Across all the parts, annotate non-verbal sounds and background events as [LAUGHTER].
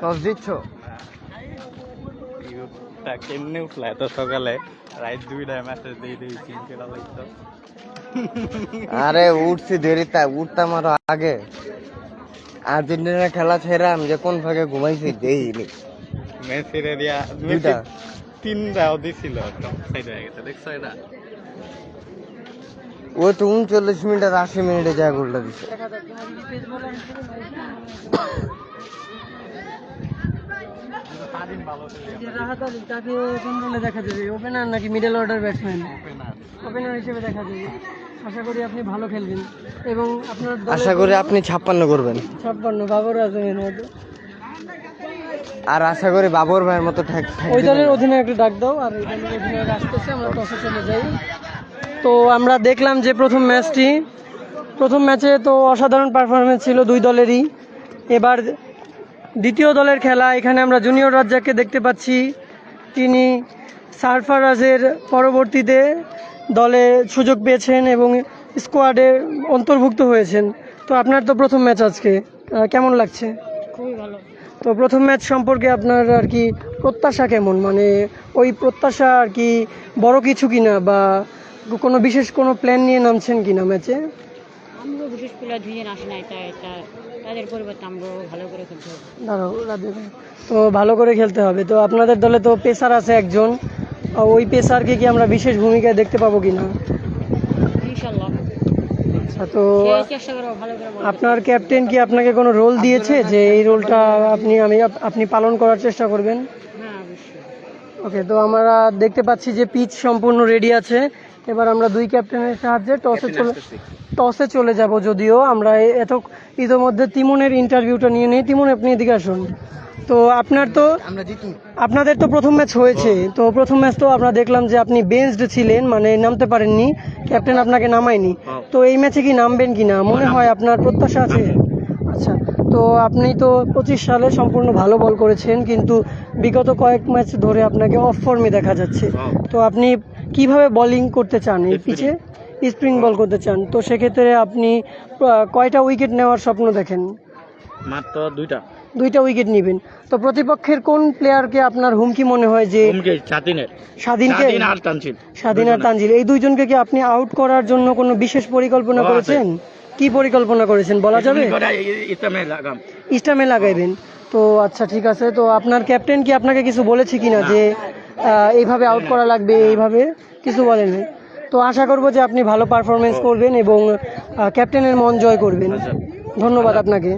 Toss দিচ্ছ? ইউথটা কেমনে উঠলা? এত সকালে রাত দুইটায় মেসেজ দিয়ে লাগতো আরে উঠছি দেরি তা উঠতাম আরও আগে। আর্জেন্টিনা খেলা ছেড়ে আমি যে কোন ভাগে ঘুমাইছি দেইনি। মেসিরে দিয়া দুইটা। তিনটাও দিছিল সাইড হয়ে গেছে দেখছ এটা? ও তো উনচল্লিশ মিনিট আর আশি মিনিটে যা গোলটা তাকে কোন দেখা যাবে ওপেনার নাকি মিডল অর্ডার ব্যাটসম্যান ওপেনার হিসেবে দেখা যাবে আশা করি আপনি ভালো খেলবেন এবং আপনার আশা করি আপনি ছাপ্পান্ন করবেন। ছাপ্পান্ন বাবর আজমের মতো আর আশা করি বাবর ভাইয়ের মতো ওই দলের অধিনায়ককে ডাক দাও আর এই দলের অধিনায়ক আসতেছে আমরা টসে চলে যাই। তো আমরা দেখলাম যে প্রথম ম্যাচটি। প্রথম ম্যাচে তো অসাধারণ পারফরমেন্স ছিল দুই দলেরই। এবার দ্বিতীয় দলের খেলা এখানে আমরা জুনিয়র রাজ্জাককে দেখতে পাচ্ছি। তিনি সারফারাজের পরবর্তীতে দলে সুযোগ পেয়েছেন এবং স্কোয়াডে অন্তর্ভুক্ত হয়েছেন। তো আপনার তো প্রথম ম্যাচ আজকে। কেমন লাগছে? খুবই ভালো। তো প্রথম ম্যাচ সম্পর্কে আপনার আর কি প্রত্যাশা কেমন? মানে ওই প্রত্যাশা আর কি বড় কিছু কিনা বা কোনো বিশেষ কোনো প্ল্যান নিয়ে নামছেন কিনা ম্যাচে আমরাও বিশেষ প্লেয়ার দুজন আসে না এটা এটা তাদের পরিবর্তে আমরাও ভালো করে খেলতে হবে। দাঁড়াও তো ভালো করে খেলতে হবে। তো আপনাদের দলে তো পেসার আছে একজন। ওই পেসারকে কি আমরা বিশেষ ভূমিকায় দেখতে পাবো কিনা? ইনশাল্লাহ। আচ্ছা তো আপনার ক্যাপ্টেন কি আপনাকে কোনো রোল দিয়েছে যে এই রোলটা আপনি আমি আপনি পালন করার চেষ্টা করবেন? হ্যাঁ ওকে তো আমরা দেখতে পাচ্ছি যে পিচ সম্পূর্ণ রেডি আছে। এবার আমরা দুই ক্যাপ্টেনের সাহায্যে টসে চলে টসে চলে যাব যদিও আমরা এত ইতোমধ্যে তিমনের ইন্টারভিউটা নিয়ে নিই। তিমন আপনি এদিকে আসুন। তো আপনার তো আপনাদের তো প্রথম ম্যাচ হয়েছে। তো প্রথম ম্যাচ তো আমরা দেখলাম যে আপনি বেঞ্চড ছিলেন মানে নামতে পারেননি। ক্যাপ্টেন আপনাকে নামায়নি। তো এই ম্যাচে কি নামবেন কি না মনে হয় আপনার প্রত্যাশা আছে। আচ্ছা তো আপনি তো পঁচিশ সালে সম্পূর্ণ ভালো বল করেছেন কিন্তু বিগত কয়েক ম্যাচ ধরে আপনাকে অফ ফর্মে দেখা যাচ্ছে। তো আপনি কীভাবে বোলিং করতে চান এই পিচে স্প্রিং বল করতে চান। তো সেক্ষেত্রে আপনি কয়টা উইকেট নেওয়ার স্বপ্ন দেখেন? মাত্র দুইটা। দুইটা উইকেট নেবেন। তো প্রতিপক্ষের কোন প্লেয়ারকে আপনার হুমকি মনে হয় যে স্বাধীনকে? স্বাধীন আর তানজিল। এই দুইজনকে কি আপনি আউট করার জন্য কোনো বিশেষ পরিকল্পনা করেছেন? কি পরিকল্পনা করেছেন? বলা যাবে? ইস্টামে লাগাইবেন। তো আচ্ছা ঠিক আছে। তো আপনার ক্যাপ্টেন কি আপনাকে কিছু বলেছে কিনা যে এইভাবে আউট করা লাগবে এইভাবে কিছু বলেন নাই তো আশা করব যে আপনি ভালো পারফরমেন্স করবেন এবং ক্যাপ্টেনের মন জয় করবেন। ধন্যবাদ আপনাকে।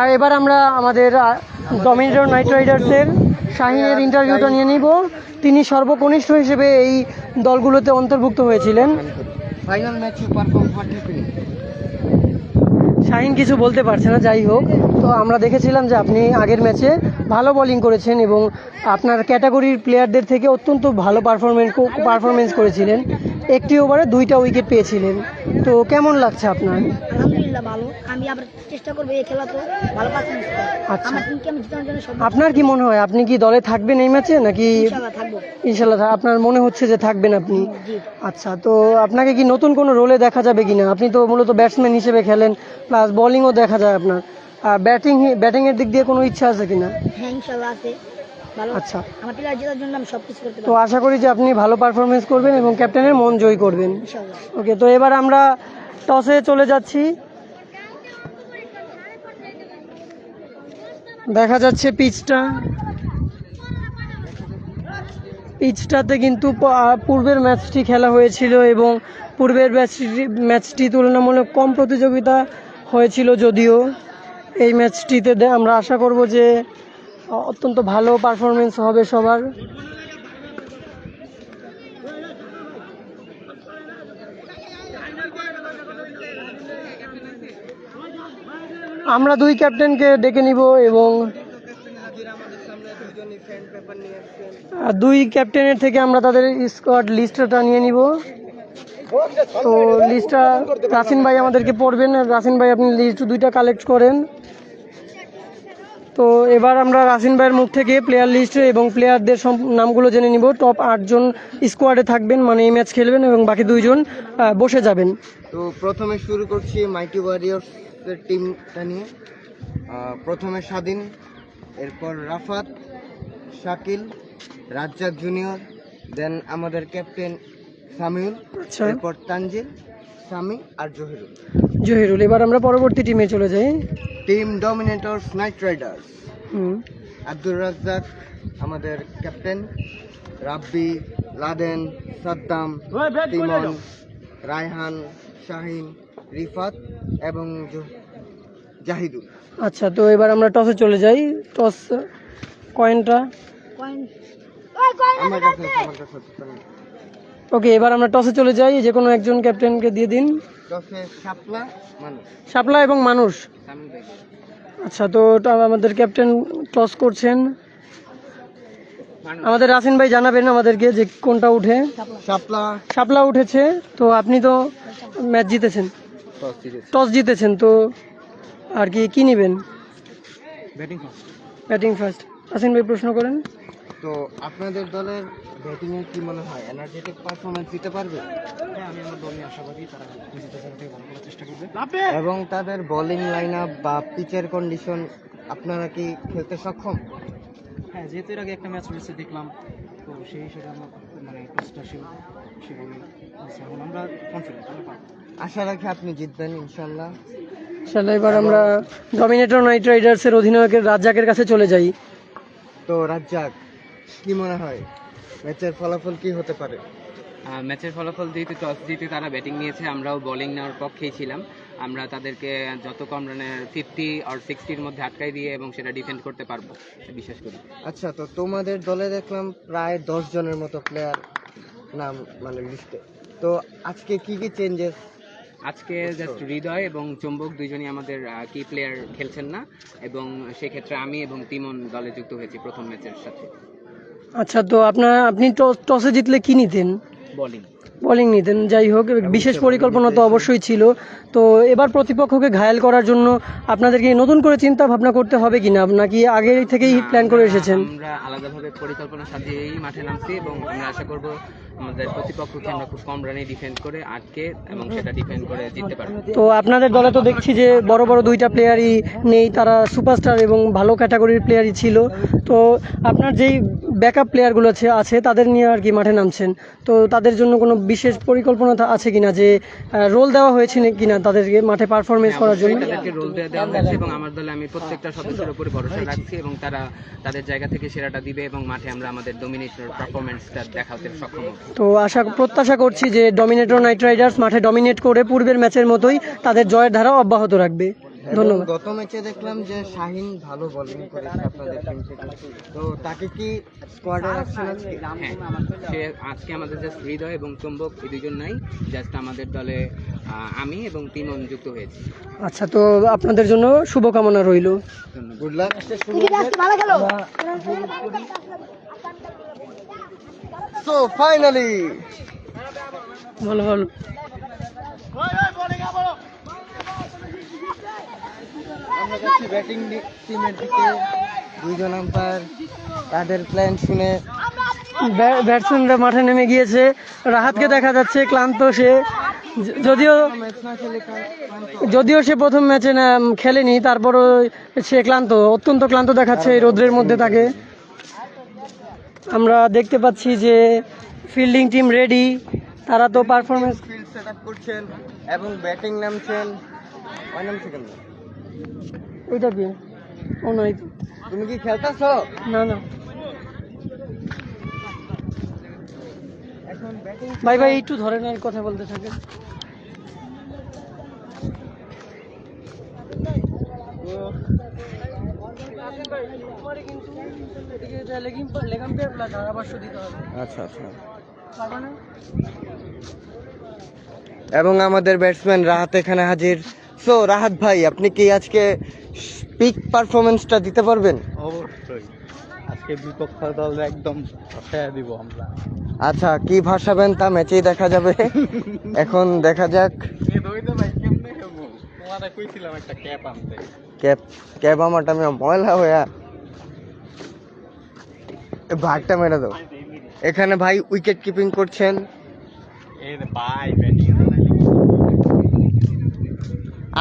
আর এবার আমরা আমাদের ডমিনেটর নাইট রাইডার্সের শাহিনের ইন্টারভিউটা নিয়ে নিব। তিনি সর্বকনিষ্ঠ হিসেবে এই দলগুলোতে অন্তর্ভুক্ত হয়েছিলেন। ফাইনাল ম্যাচ পারফর্ম শাহিন কিছু বলতে পারছে না, যাই হোক। তো আমরা দেখেছিলাম যে আপনি আগের ম্যাচে ভালো বোলিং করেছেন এবং আপনার ক্যাটাগরির প্লেয়ারদের থেকে অত্যন্ত ভালো পারফরমেন্স পারফরমেন্স করেছিলেন। একটি ওভারে দুইটা উইকেট পেয়েছিলেন। তো কেমন লাগছে আপনার? ভালো আমি আবার চেষ্টা করব এই খেলা তো ভালো পারফরমেন্স আচ্ছা। আমার টিমকে আমি জিতানোর জন্য আপনার কি মনে হয় আপনি কি দলে থাকবেন এই ম্যাচে নাকি ইনশাল্লাহ আপনার মনে হচ্ছে যে থাকবেন আপনি? আচ্ছা তো আপনাকে কি নতুন কোনো রোলে দেখা যাবে কিনা? আপনি তো মূলত ব্যাটসম্যান হিসেবে খেলেন প্লাস বোলিংও দেখা যায় আপনার। ব্যাটিং ব্যাটিং এর দিক দিয়ে কোনো ইচ্ছা আছে কিনা? হ্যাঁ আছে। আচ্ছা। জন্য আমি করতে তো আশা করি যে আপনি ভালো পারফরমেন্স করবেন এবং ক্যাপ্টেনের মন জয় করবেন। ওকে তো এবার আমরা টসে চলে যাচ্ছি। দেখা যাচ্ছে পিচটা। পিচটাতে কিন্তু পূর্বের ম্যাচটি খেলা হয়েছিল এবং পূর্বের ম্যাচটি ম্যাচটি তুলনামূলক কম প্রতিযোগিতা হয়েছিল যদিও। এই ম্যাচটিতে আমরা আশা করব যে অত্যন্ত ভালো পারফরমেন্স হবে সবার। আমরা দুই ক্যাপ্টেনকে ডেকে নিব এবং দুই ক্যাপ্টেনের থেকে আমরা তাদের স্কোয়াড লিস্টটা নিয়ে নিব। তো লিস্টটা রাসিন ভাই আমাদেরকে পড়বেন। রাসিন ভাই, আপনি লিস্ট দুইটা কালেক্ট করেন। তো এবার আমরা রাসিন ভাইয়ের মুখ থেকে প্লেয়ার লিস্ট এবং প্লেয়ারদের সব নামগুলো জেনে নিব। টপ আটজন স্কোয়াডে থাকবেন মানে এই ম্যাচ খেলবেন এবং বাকি দুইজন বসে যাবেন। তো প্রথমে শুরু করছি মাইটি ওয়ারিয়র্সের টিমটা নিয়ে প্রথমে স্বাধীন এরপর রাফাত শাকিল রাজ্জাক জুনিয়র দেন আমাদের ক্যাপ্টেন সামিউল আচ্ছা। এরপর তানজিল সামি আর জহিরুল। জহিরুল এবার আমরা পরবর্তী টিমে চলে যাই। Team Dominators Knight Riders Abdur Razzak আমাদের ক্যাপ্টেন রাব্বি লাদেন সাদ্দাম তিমন রায়হান শাহিন রিফাত এবং জাহিদুল। আচ্ছা তো এবার আমরা টসে চলে যাই। টস কয়েনটা। ওকে এবার আমরা টসে চলে যাই। যে কোনো একজন ক্যাপ্টেনকে দিয়ে দিন। শাপলা শাপলা এবং মানুষ। আচ্ছা তো আমাদের ক্যাপ্টেন টস করছেন। আমাদের রাসিন ভাই জানাবেন আমাদেরকে যে কোনটা উঠে। শাপলা। শাপলা উঠেছে তো আপনি তো ম্যাচ জিতেছেন। টস জিতেছেন তো আর কি কি নেবেন? ব্যাটিং ব্যাটিং ফার্স্ট রাসিন ভাই প্রশ্ন করেন। তো আপনাদের দলের ব্যাটিং এ কি মনে হয় এনার্জেটিক পারফরমেন্স দিতে পারবে? হ্যাঁ আমি আমার দল নিয়ে আশাবাদী তারা চেষ্টা করবে। এবং তাদের বোলিং লাইন আপ বা পিচের কন্ডিশন আপনারা কি খেলতে সক্ষম? হ্যাঁ যেহেতু এর আগে একটা ম্যাচ হয়েছে দেখলাম তো সেই হিসেবে আমরা মানে টসটা সেভাবে আমরা কনফিডেন্ট আমরা পারব। আশা রাখি আপনি জিতবেন ইনশাল্লাহ তাহলে এবার আমরা ডমিনেটর নাইট রাইডার্সের অধিনায়কের রাজ্জাকের কাছে চলে যাই। তো রাজ্জাক কি মনে হয়? ম্যাচের ফলাফল কি হতে পারে? ম্যাচের ফলাফল যেহেতু টস জিতে তারা ব্যাটিং নিয়েছে আমরাও বোলিং নেওয়ার পক্ষেই ছিলাম। আমরা তাদেরকে যত কম রানে ফিফটি আর সিক্সটির মধ্যে আটকাই দিয়ে এবং সেটা ডিফেন্ড করতে পারব বিশ্বাস করি। আচ্ছা তো তোমাদের দলে দেখলাম প্রায় দশ জনের মতো প্লেয়ার নাম মানে লিস্টে তো আজকে কি কি চেঞ্জেস আজকে জাস্ট হৃদয় এবং চুম্বক দুইজনই আমাদের কি প্লেয়ার খেলছেন না এবং সেক্ষেত্রে আমি এবং তিমন দলে যুক্ত হয়েছি প্রথম ম্যাচের সাথে। আচ্ছা তো আপনার আপনি টস- টসে জিতলে কি নিতেন? বোলিং বোলিং নিতেন। যাই হোক বিশেষ পরিকল্পনা তো অবশ্যই ছিল। তো এবার প্রতিপক্ষকে ঘায়াল করার জন্য আপনাদেরকে নতুন করে চিন্তা ভাবনা করতে হবে কিনা? নাকি আগে থেকেই প্ল্যান করে এসেছেন? আমরা আলাদাভাবে পরিকল্পনা সাজিয়েই মাঠে নামছি এবং আমরা আশা করব আমাদের প্রতিপক্ষকে আমরা খুব কম রানে ডিফেন্ড করে আটকে এবং সেটা ডিফেন্ড করে জিততে পারব। তো আপনাদের দলে তো দেখছি যে বড় বড় দুইটা প্লেয়ারই নেই তারা সুপারস্টার এবং ভালো ক্যাটাগরির প্লেয়ারই ছিল। তো আপনার যেই ব্যাকআপ প্লেয়ারগুলো আছে আছে তাদের নিয়ে আর কি মাঠে নামছেন? তো তাদের জন্য কোনো বিশেষ পরিকল্পনা আছে কিনা যে রোল দেওয়া হয়েছে না কিনা তাদেরকে মাঠে পারফরমেন্স করার জন্য? তাদেরকে রোল দেওয়া হয়েছে এবং আমার দলে আমি প্রত্যেকটা সদস্যের উপরে ভরসা রাখছি এবং তারা তাদের জায়গা থেকে সেরাটা দিবে এবং মাঠে আমরা আমাদের ডোমিনেটর পারফরমেন্সটা দেখাতে সক্ষম তো আশা প্রত্যাশা করছি যে ডমিনেটর নাইট রাইডার্স মাঠে ডমিনেট করে পূর্বের ম্যাচের মতোই তাদের জয়ের ধারা অব্যাহত রাখবে। ধন্যবাদ গত ম্যাচে দেখলাম যে শাহিন ভালো বোলিং করেছে আপনাদের টিম থেকে তো তাকে কি স্কোয়াডে রাখছেন আজকে হ্যাঁ সে আজকে আমাদের জাস্ট হৃদয় এবং চুম্বক এই দুজন নাই জাস্ট আমাদের দলে আমি এবং তিমন যুক্ত হয়েছি আচ্ছা তো আপনাদের জন্য শুভকামনা রইল গুড লাক ভালো খেলো সো ফাইনালি ভালো ভালো আমরা যাচ্ছি ব্যাটিং টিমের দিকে। দুইজন আম্পায়ার তাদের প্ল্যান শুনে ব্যা- ব্যাটসম্যানরা মাঠে নেমে গিয়েছে। রাহাতকে দেখা যাচ্ছে ক্লান্ত সে। যদিও যদিও সে প্রথম ম্যাচে না খেলেনি তারপরও সে ক্লান্ত। অত্যন্ত ক্লান্ত দেখাচ্ছে এই রোদ্রের মধ্যে তাকে। আমরা দেখতে পাচ্ছি যে ফিল্ডিং টিম রেডি। তারা তো পারফরমেন্স ফিল্ড সেট আপ করছেন এবং ব্যাটিং নামছেন। কয় নামছে ওইটা কি ও তুমি কি খেলতেছো? না না। ভাই ভাই একটু ধরে না কথা বলতে থাকেন। আচ্ছা আচ্ছা। এবং আমাদের ব্যাটসম্যান রাহাত এখানে হাজির। সো রাহাত ভাই আপনি কি আজকে পিক পারফরমেন্সটা দিতে পারবেন? অবশ্যই। আজকে বিপক্ষ দল একদম ফসায়া দিব আমরা। আচ্ছা কি ভাসাবেন তা ম্যাচেই দেখা যাবে। [LAUGHS] এখন দেখা যাক। ক্যাব ক্যাব আমারটা আমি ময়লা হইয়া এ ভাগটা মেরে দাও। এখানে ভাই উইকেট কিপিং করছেন। ভাই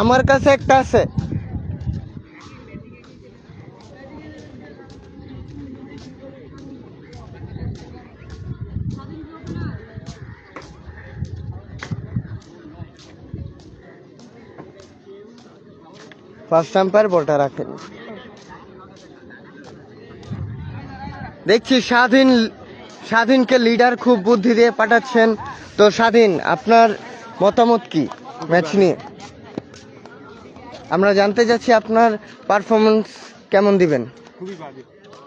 আমার কাছে একটা আছে। ফার্স্ট আম্পায়ার বলটা রাখেন। দেখছি স্বাধীন, স্বাধীনকে লিডার খুব বুদ্ধি দিয়ে পাঠাচ্ছেন। তো স্বাধীন, আপনার মতামত কি? ম্যাচ নিয়ে। আমরা জানতে চাচ্ছি আপনার পারফরমেন্স কেমন দিবেন? খুবই বাজে।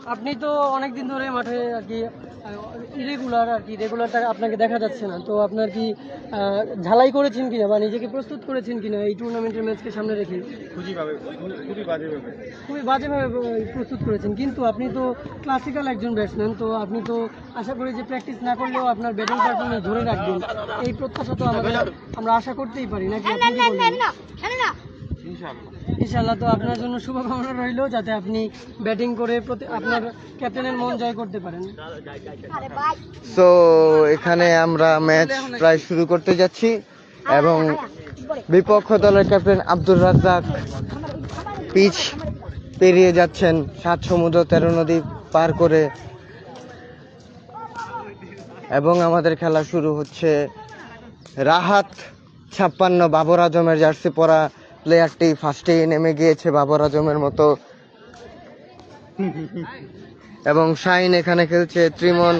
আপনি তো অনেক দিন ধরে মাঠে আর কি ইরেগুলার আর কি রেগুলারটা আপনাকে দেখা যাচ্ছে না। তো আপনার কি ঝালাই করেছেন কিনা বা নিজেকে প্রস্তুত করেছেন কিনা এই টুর্নামেন্টের ম্যাচকে সামনে রেখে? খুবই বাজেভাবে আহ, প্রস্তুত করেছেন। কিন্তু আপনি তো ক্লাসিক্যাল একজন ব্যাটসম্যান তো আপনি তো আশা করি যে প্র্যাকটিস না করলেও আপনার ব্যাটিং পারফরমেন্স ধরে রাখবেন। এই প্রত্যাশা তো আমাদের আমরা আশা করতেই পারি নাকি আপনি কি? ইনশাল্লাহ তো আপনার জন্য শুভকামনা রইল, যাতে আপনি ব্যাটিং করে আপনার ক্যাপ্টেনের মন জয় করতে পারেন। তো এখানে আমরা ম্যাচ প্রায় শুরু করতে যাচ্ছি এবং বিপক্ষ দলের ক্যাপ্টেন আব্দুর রাজ্জাক পিচ পেরিয়ে যাচ্ছেন সাত সমুদ্র তেরো নদী পার করে। এবং আমাদের খেলা শুরু হচ্ছে রাহাত ছাপ্পান্ন, বাবর আজমের জার্সি পরা প্লেয়ারটি ফার্স্টেই নেমে গিয়েছে বাবর আজমের মতো। [LAUGHS] এবং শাইন এখানে খেলছে ত্রিমন